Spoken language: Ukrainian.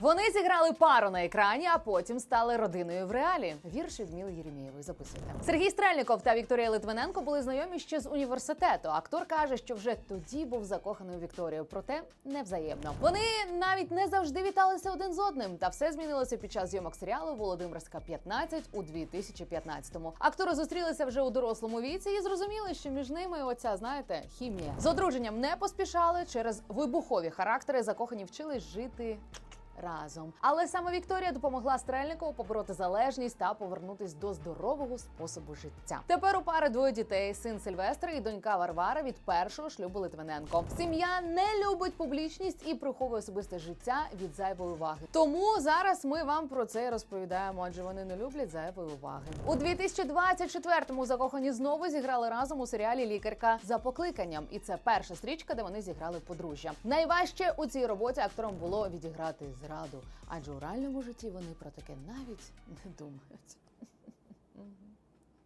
Вони зіграли пару на екрані, а потім стали родиною в реалі. Вірш від Міли Єремєєвої. Записуйте. Сергій Стрельников та Вікторія Литвиненко були знайомі ще з університету. Актор каже, що вже тоді був закоханий у Вікторію, проте невзаємно. Вони навіть не завжди віталися один з одним. Та все змінилося під час зйомок серіалу Володимирська 15 у 2015-му. Актори зустрілися вже у дорослому віці і зрозуміли, що між ними оця, знаєте, хімія. З одруженням не поспішали через вибухові характери. Закохані вчились жити разом. Але саме Вікторія допомогла Стрельникову побороти залежність та повернутись до здорового способу життя. Тепер у пари двоє дітей: син Сильвестр і донька Варвара від першого шлюбу Литвиненко. Сім'я не любить публічність і приховує особисте життя від зайвої уваги. Тому зараз ми вам про це розповідаємо, адже вони не люблять зайвої уваги. У 2024-му закохані знову зіграли разом у серіалі Лікарка за покликанням, і це перша стрічка, де вони зіграли подружжя. Найважче у цій роботі акторам було відіграти зраду, адже у реальному житті вони про таке навіть не думають.